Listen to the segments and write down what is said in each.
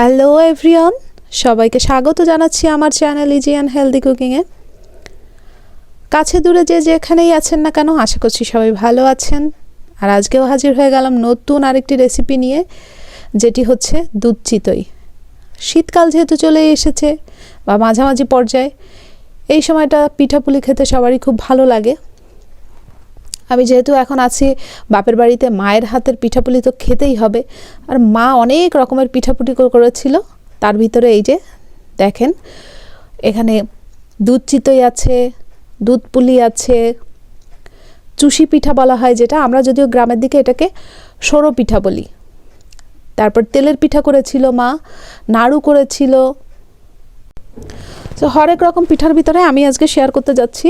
Hello everyone সবাইকে স্বাগত জানাচ্ছি আমার চ্যানেল ইজি অ্যান্ড হেলদি কুকিংয়ে কাছে দূরে যে যেখানেই আছেন না কেন, আশা করছি সবাই ভালো আছেন। আর আজকেও হাজির হয়ে গেলাম নতুন আরেকটি রেসিপি নিয়ে, যেটি হচ্ছে দুধ চিতই। শীতকাল যেহেতু চলে এসেছে, বা মাঝামাঝি পর্যায়ে, এই সময়টা পিঠাপুলি খেতে সবারই খুব ভালো লাগে। আমি যেহেতু এখন আছি বাপের বাড়িতে মায়ের হাতের পিঠাপুলি তো খেতেই হবে। আর মা অনেক রকমের পিঠাপুলি করে- করেছিল। তার ভিতরে এই যে, দেখেন, এখানে দুধ চিতই আছে, দুধ পুলি আছে, চুষি পিঠা বলা হয় যেটা। আমরা যদিও গ্রামের দিকে এটাকে সরো পিঠা বলি। তারপর তেলের পিঠা করেছিল মা, নাড়ু করেছিল তো হরেক রকম পিঠার ভিতরে আমি আজকে শেয়ার করতে যাচ্ছি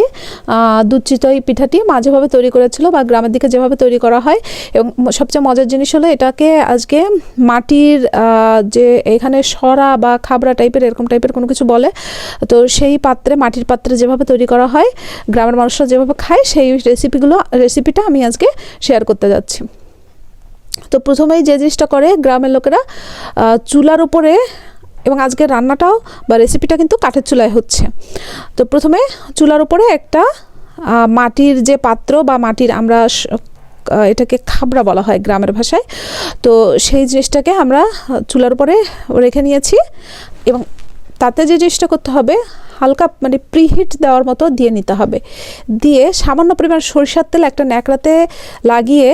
দুধ চিতই পিঠাটি মা যেভাবে তৈরি করেছিল বা গ্রামের দিকে যেভাবে তৈরি করা হয় এবং সবচেয়ে মজার জিনিস হলো এটাকে আজকে মাটির যে এখানে সরা বা খাবড়া টাইপের এরকম টাইপের কোনো কিছু বলে, তো সেই পাত্রে, মাটির পাত্রে যেভাবে তৈরি করা হয়, গ্রামের মানুষরা যেভাবে খায়, সেই রেসিপিগুলো রেসিপিটা আমি আজকে শেয়ার করতে যাচ্ছি। তো প্রথমেই যে জিনিসটা করে গ্রামের লোকেরা চুলার উপরে এবং আজকে রান্নাটাও বা রেসিপিটা কিন্তু কাঠের চুলায় হচ্ছে। তো প্রথমে চুলার উপরে একটা মাটির যে পাত্র বা মাটির আমরা এটাকে খাবড়া বলা হয় গ্রামের ভাষায়। তো সেই জিনিসটাকে আমরা চুলার উপরে রেখে নিয়েছি এবং তাতে যে জিনিসটা করতে হবে, হালকা মানে প্রিহিট দেওয়ার মতো দিয়ে নিতে হবে। দিয়ে সামান্য পরিমাণ সরিষার তেল একটা ন্যাকড়াতে লাগিয়ে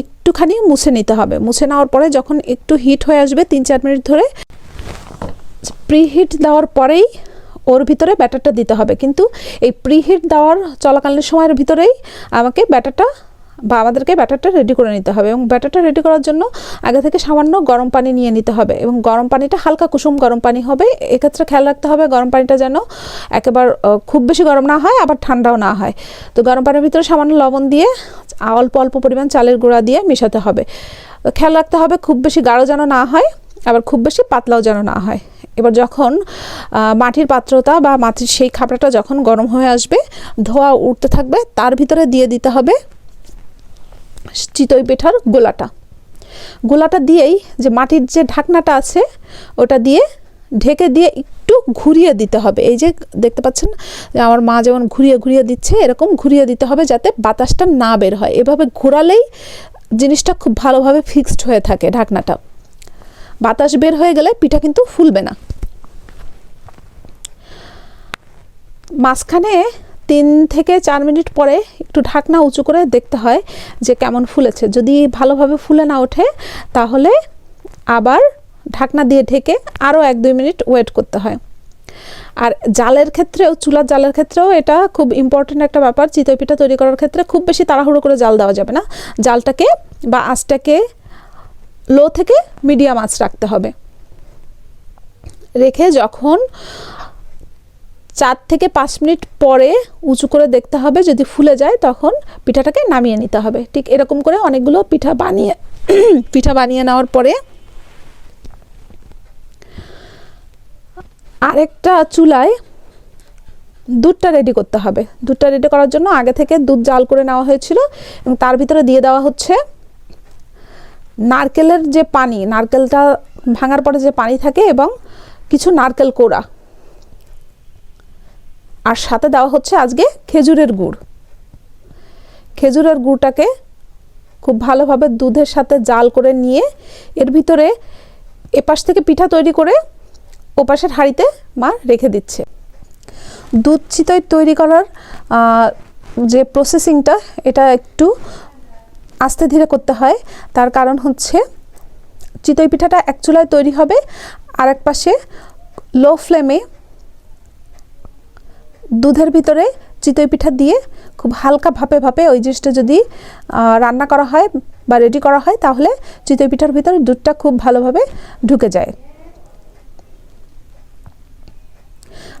একটুখানি মুছে নিতে হবে। মুছে নেওয়ার পরে যখন একটু হিট হয়ে আসবে, তিন চার মিনিট ধরে প্রিহিট দেওয়ার পরেই ওর ভিতরে ব্যাটারটা দিতে হবে। কিন্তু এই প্রিহিট দেওয়ার চলাকালীন সময়ের ভিতরেই আমাকে ব্যাটারটা বা আমাদেরকে ব্যাটারটা রেডি করে নিতে হবে এবং ব্যাটারটা রেডি করার জন্য আগে থেকে সামান্য গরম পানি নিয়ে নিতে হবে এবং গরম পানিটা হালকা কুসুম গরম পানি হবে। এক্ষেত্রে খেয়াল রাখতে হবে গরম পানিটা যেন একেবারে খুব বেশি গরম না হয়, আবার ঠান্ডাও না হয়। তো গরম পানির ভিতরে সামান্য লবণ দিয়ে, অল্প অল্প পরিমাণ চালের গুঁড়া দিয়ে মেশাতে হবে। খেয়াল রাখতে হবে খুব বেশি গাঢ় যেন না হয়, আবার খুব বেশি পাতলাও যেন না হয়। এবার যখন মাটির পাত্রটা বা মাটির সেই খাপড়াটা যখন গরম হয়ে আসবে, ধোয়া উঠতে থাকবে, তার ভিতরে দিয়ে দিতে হবে চিতই পিঠার গোলাটা। গোলাটা দিয়েই যে মাটির যে ঢাকনাটা আছে, ওটা দিয়ে ঢেকে দিয়ে একটু ঘুরিয়ে দিতে হবে। এই যে দেখতে পাচ্ছেন, আমার মা যেমন ঘুরিয়ে ঘুরিয়ে দিচ্ছে, এরকম ঘুরিয়ে দিতে হবে যাতে বাতাসটা না বের হয়। এভাবে ঘোরালেই জিনিসটা খুব ভালোভাবে ফিক্সড হয়ে থাকে ঢাকনাটা। বাতাস বের হয়ে গেলে পিঠা কিন্তু ফুলবে না। মাঝখানে তিন থেকে চার মিনিট পরে একটু ঢাকনা উঁচু করে দেখতে হয় যে কেমন ফুলেছে। যদি ভালোভাবে ফুলে না ওঠে, তাহলে আবার ঢাকনা দিয়ে ঢেকে আরও এক দুই মিনিট ওয়েট করতে হয়। আর জালের ক্ষেত্রেও, চুলার জালের ক্ষেত্রেও এটা খুব ইম্পর্টেন্ট একটা ব্যাপার। চিতই পিঠা তৈরি করার ক্ষেত্রে খুব বেশি তাড়াহুড়ো করে জাল দেওয়া যাবে না। জালটাকে বা আঁচটাকে লো থেকে মিডিয়াম আঁচ রাখতে হবে। রেখে যখন চার থেকে পাঁচ মিনিট পরে উঁচু করে দেখতে হবে, যদি ফুলে যায় তখন পিঠাটাকে নামিয়ে নিতে হবে। ঠিক এরকম করে অনেকগুলো পিঠা বানিয়ে পিঠা বানিয়ে নেওয়ার পরে আরেকটা চুলায় দুধটা রেডি করতে হবে। দুধটা রেডি করার জন্য আগে থেকে দুধ জাল করে নেওয়া হয়েছিল এবং তার ভিতরে দিয়ে দেওয়া হচ্ছে নারকেলের যে পানি, নারকেলটা ভাঙার পরে যে পানি থাকে এবং কিছু নারকেল কোড়া। আর সাথে দেওয়া হচ্ছে আজকে খেজুরের গুড়। খেজুরের গুড়টাকে খুব ভালোভাবে দুধের সাথে জাল করে নিয়ে এর ভিতরে এপাশ থেকে পিঠা তৈরি করে ওপাশের হাঁড়িতে মা রেখে দিচ্ছে। দুধ চিতই তৈরি করার যে প্রসেসিংটা, এটা একটু আস্তে ধীরে করতে হয়। তার কারণ হচ্ছে চিতই পিঠাটা এক চুলায় তৈরি হবে আর এক পাশে লো ফ্লেমে দুধের ভিতরে চিতই পিঠা দিয়ে খুব হালকা ভাপে ভাপে ওই জিনিসটা যদি রান্না করা হয় বা রেডি করা হয়, তাহলে চিতই পিঠার ভিতরে দুধটা খুব ভালোভাবে ঢুকে যায়।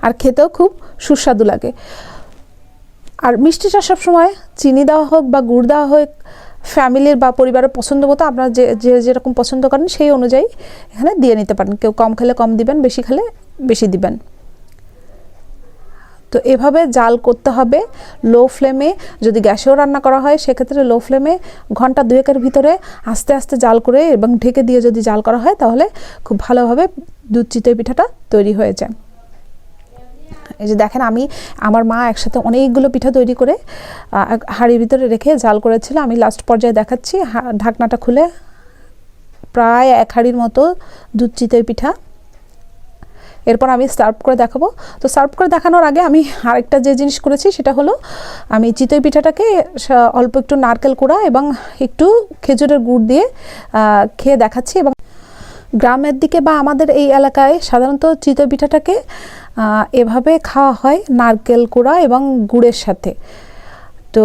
আর খেতেও খুব সুস্বাদু লাগে। আর মিষ্টিটা সবসময় চিনি দেওয়া হোক বা গুড় দেওয়া হোক ফ্যামিলির বা পরিবারের পছন্দ মতো আপনারা যে যে যেরকম পছন্দ করেন সেই অনুযায়ী এখানে দিয়ে নিতে পারেন। কেউ কম খেলে কম দিবেন, বেশি খেলে বেশি দিবেন। তো এভাবে জাল করতে হবে লো ফ্লেমে যদি গ্যাসেও রান্না করা হয়, সেক্ষেত্রে লো ফ্লেমে ঘণ্টা দুয়েকের ভিতরে আস্তে আস্তে জাল করে এবং ঢেকে দিয়ে যদি জাল করা হয়, তাহলে খুব ভালোভাবে দুধ চিতই পিঠাটা তৈরি হয়ে যায়। এই যে দেখেন, আমি, আমার মা একসাথে অনেকগুলো পিঠা তৈরি করে হাঁড়ির ভিতরে রেখে জাল করেছিল। আমি লাস্ট পর্যায়ে দেখাচ্ছি ঢাকনাটা খুলে প্রায় এক হাঁড়ির মতো দুধ চিতই পিঠা এরপর আমি সার্ভ করে দেখাবো। তো সার্ভ করে দেখানোর আগে আমি আরেকটা যে জিনিস করেছি সেটা হলো, আমি চিতই পিঠাটাকে অল্প একটু নারকেল কোড়া এবং একটু খেজুরের গুড় দিয়ে খেয়ে দেখাচ্ছি এবং গ্রামের দিকে বা আমাদের এই এলাকায় সাধারণত চিতই পিঠাটাকে এভাবে খাওয়া হয় নারকেল কোড়া এবং গুড়ের সাথে। তো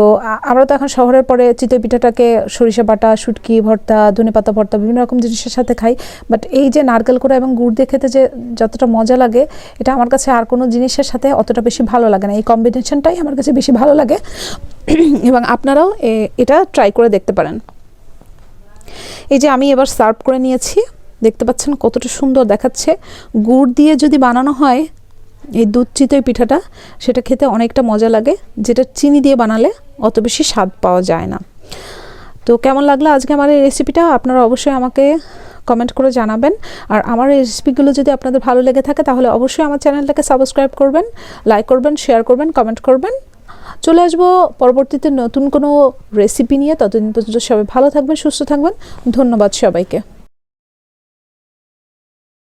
আমরা তো এখন শহরের পরে চিতই পিঠাটাকে সরিষা বাটা, শুটকি, ভর্তা ধনেপাতা ভর্তা, বিভিন্ন রকম জিনিসের সাথে খাই। বাট এই যে নারকেল কোড়া এবং গুড় দিয়ে খেতে যে যতটা মজা লাগে, এটা আমার কাছে আর কোনো জিনিসের সাথে অতটা বেশি ভালো লাগে না। এই কম্বিনেশনটাই আমার কাছে বেশি ভালো লাগে। এবং আপনারাও এটা ট্রাই করে দেখতে পারেন। এই যে আমি এবার সার্ভ করে নিয়েছি। দেখতে পাচ্ছেন কতটা সুন্দর দেখাচ্ছে। গুড় দিয়ে যদি বানানো হয় এই দুধ চিতই পিঠাটা, সেটা খেতে অনেকটা মজা লাগে, যেটা চিনি দিয়ে বানালে অত বেশি স্বাদ পাওয়া যায় না। তো কেমন লাগল আজকে আমার এই রেসিপিটা আপনারা অবশ্যই আমাকে কমেন্ট করে জানাবেন। আর আমার এই রেসিপিগুলো যদি আপনাদের ভালো লেগে থাকে, তাহলে অবশ্যই আমার চ্যানেলটাকে সাবস্ক্রাইব করবেন লাইক করবেন শেয়ার করবেন কমেন্ট করবেন। চলে আসব পরবর্তীতে নতুন কোনো রেসিপি নিয়ে। ততদিন পর্যন্ত সবাই ভালো থাকবেন, সুস্থ থাকবেন। ধন্যবাদ সবাইকে।